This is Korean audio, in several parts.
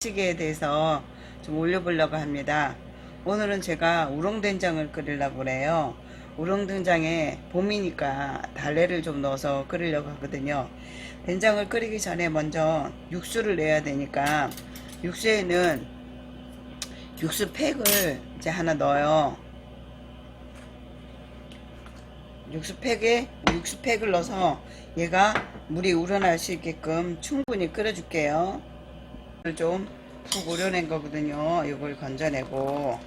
시기에 대해서 좀 올려보려고 합니다. 오늘은 제가 우렁된장을 끓이려고 그래요. 우렁된장에 봄이니까 달래를 좀 넣어서 끓이려고 하거든요. 된장을 끓이기 전에 먼저 육수를 내야 되니까 육수에는 육수 팩을 이제 하나 넣어요. 육수팩에 육수팩을 넣어서 얘가 물이 우러날 수 있게끔 충분히 끓여줄게요. 좀푹 우려낸 거거든요. 이걸 건져내고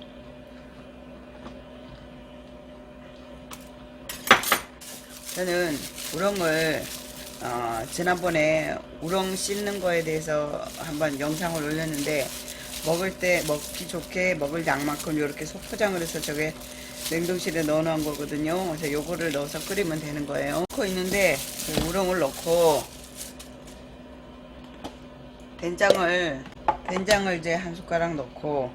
저는 우렁을 어, 지난번에 우렁 씻는 거에 대해서 한번 영상을 올렸는데 먹을 때 먹기 좋게 먹을 양만큼 이렇게 소포장을 해서 저게 냉동실에 넣어 놓은 거거든요. 그래서 요거를 넣어서 끓이면 되는 거예요. 넣고 있는데 그 우렁을 넣고 된장을 된장을 이제 한 숟가락 넣고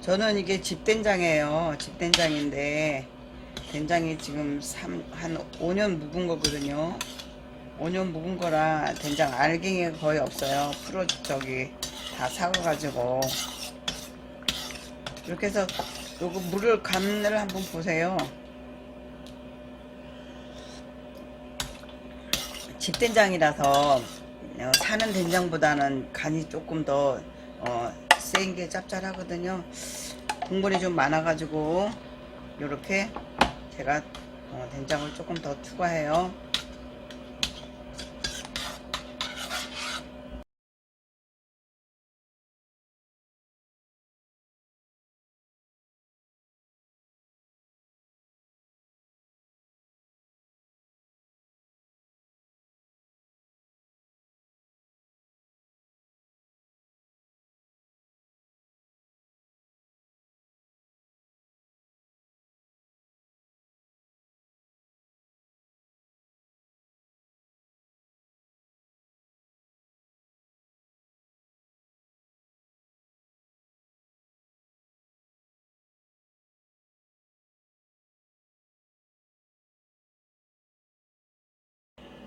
저는 이게 집된장이에요. 집된장인데 된장이 지금 3, 한 5년 묵은 거거든요. 5년 묵은 거라 된장 알갱이가 거의 없어요. 프로 저기 다 사가가지고 이렇게 해서 요거 물을 간을 한번 보세요. 집된장이라서 어, 사는 된장보다는 간이 조금 더 어, 센 게 짭짤하거든요. 국물이 좀 많아가지고 이렇게 제가 어, 된장을 조금 더 추가해요.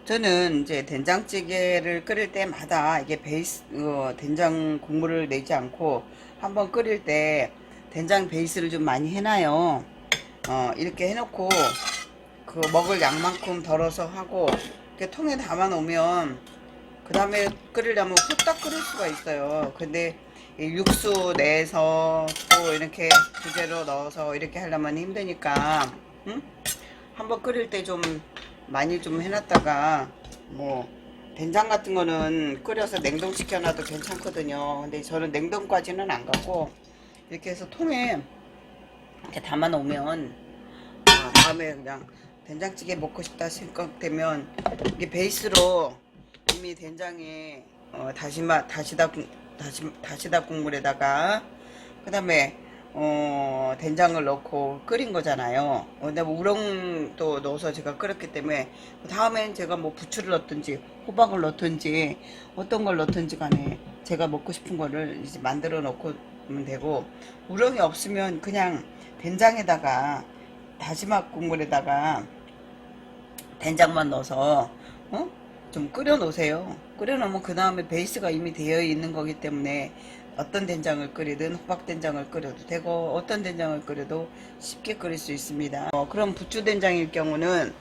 저는 이제 된장찌개를 끓일 때마다 이게 베이스 어, 된장 국물을 내지 않고 한번 끓일 때 된장 베이스를 좀 많이 해놔요. 어, 이렇게 해놓고 그 먹을 양만큼 덜어서 하고 이렇게 통에 담아 놓으면 그 다음에 끓이려면 후딱 끓일 수가 있어요. 근데 이 육수 내서 또 이렇게 주재로 넣어서 이렇게 하려면 힘드니까 응? 한번 끓일 때좀 많이 좀 해놨다가 뭐 된장 같은 거는 끓여서 냉동시켜 놔도 괜찮거든요. 근데 저는 냉동까지는 안 가고 이렇게 해서 통에 이렇게 담아 놓으면 아, 다음에 그냥 된장찌개 먹고 싶다 생각되면 이게 베이스로 이미 된장에 어, 다시마 다시다 다시다 국물에다가 그 다음에 어, 된장을 넣고 끓인 거잖아요. 어, 근데 뭐 우렁도 넣어서 제가 끓였기 때문에 다음엔 제가 뭐 부추를 넣든지 호박을 넣든지 어떤 걸 넣든지 간에 제가 먹고 싶은 거를 이제 만들어 놓고면 되고 우렁이 없으면 그냥 된장에다가 다시마 국물에다가 된장만 넣어서 어? 좀 끓여 놓으세요. 끓여 놓으면 그 다음에 베이스가 이미 되어 있는 거기 때문에 어떤 된장을 끓이든 호박 된장을 끓여도 되고 어떤 된장을 끓여도 쉽게 끓일 수 있습니다. 어, 그럼 부추 된장일 경우는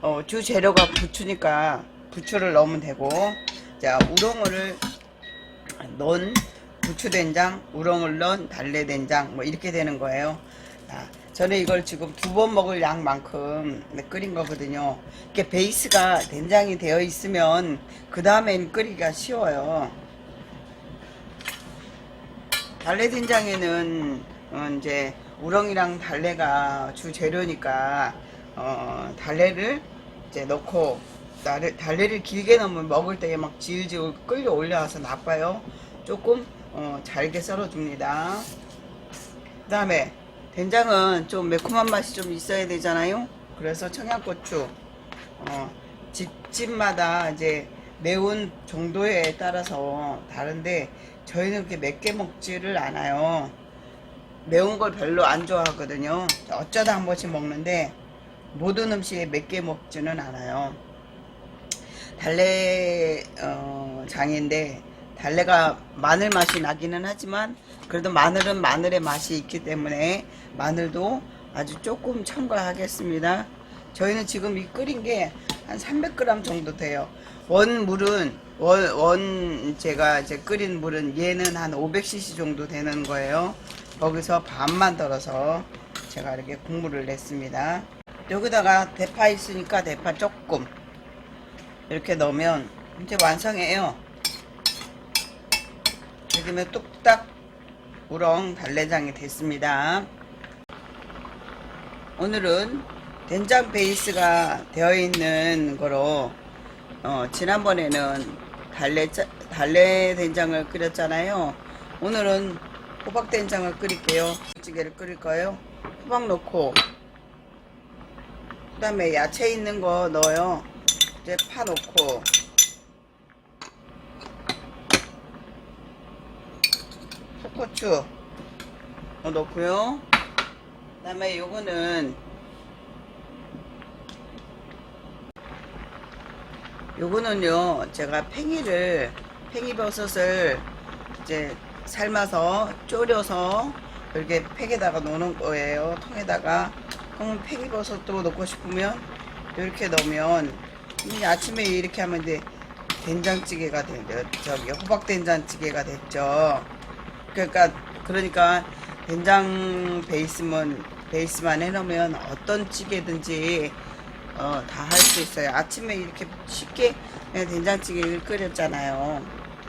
어, 주 재료가 부추니까 부추를 넣으면 되고 자 우렁을 넣은 부추 된장, 우렁을 넣은 달래 된장 뭐 이렇게 되는 거예요. 자, 저는 이걸 지금 두 번 먹을 양만큼 네, 끓인 거거든요. 이게 베이스가 된장이 되어 있으면 그 다음엔 끓이기가 쉬워요. 달래 된장에는 어, 이제 우렁이랑 달래가 주 재료니까 어, 달래를 이제 넣고 달래, 달래를 길게 넣으면 먹을 때막 지글지글 끌려 올라와서 나빠요. 조금 어, 잘게 썰어줍니다. 그 다음에 된장은 좀 매콤한 맛이 좀 있어야 되잖아요. 그래서 청양고추 어, 집집마다 이제 매운 정도에 따라서 다른데 저희는 그렇게 맵게 먹지를 않아요. 매운 걸 별로 안 좋아하거든요. 어쩌다 한 번씩 먹는데 모든 음식에 맵게 먹지는 않아요. 달래 어, 장인데 달래가 마늘 맛이 나기는 하지만 그래도 마늘은 마늘의 맛이 있기 때문에 마늘도 아주 조금 첨가하겠습니다. 저희는 지금 이 끓인 게 한 300g 정도 돼요. 원 물은 원, 원 제가 이제 끓인 물은 얘는 한 500cc 정도 되는 거예요. 거기서 반만 덜어서 제가 이렇게 국물을 냈습니다. 여기다가 대파 있으니까 대파 조금 이렇게 넣으면 이제 완성해요. 지금은 뚝딱 우렁 달래장이 됐습니다. 오늘은 된장 베이스가 되어 있는 거로 어, 지난번에는 달래 짜- 달래 된장을 끓였잖아요. 오늘은 호박 된장을 끓일게요. 찌개를 끓일 거예요. 호박 넣고 그다음에 야채 있는 거 넣어요. 이제 파 넣고 소고추 넣고요. 그다음에 요거는 요거는요 제가 팽이를 팽이버섯을 이제 삶아서 졸여서 이렇게 팩에다가 넣는 거예요. 통에다가. 그러면 팽이버섯도 넣고 싶으면 이렇게 넣으면 이 아침에 이렇게 하면 이제 된장찌개가 되죠 저기 호박 된장찌개가 됐죠. 그러니까 그러니까 된장 베이스만 베이스만 해놓으면 어떤 찌개든지 어, 다 할 수 있어요. 아침에 이렇게 쉽게 된장찌개를 끓였잖아요.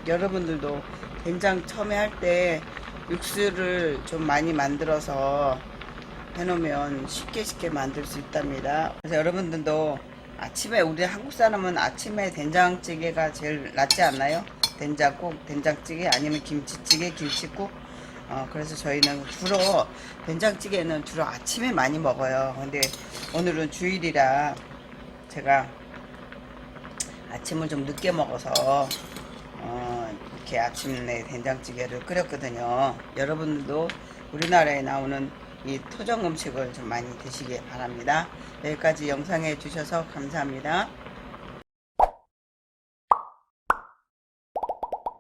여러분들도 된장 처음에 할 때 육수를 좀 많이 만들어서 해놓으면 쉽게 쉽게 만들 수 있답니다. 그래서 여러분들도 아침에 우리 한국 사람은 아침에 된장찌개가 제일 낫지 않나요? 된장국, 된장찌개 아니면 김치찌개, 김치국. 어, 그래서 저희는 주로 된장찌개는 주로 아침에 많이 먹어요. 근데 오늘은 주일이라 제가 아침을 좀 늦게 먹어서 어, 이렇게 아침에 된장찌개를 끓였거든요. 여러분들도 우리나라에 나오는 이 토종 음식을 좀 많이 드시기 바랍니다. 여기까지 영상해 주셔서 감사합니다.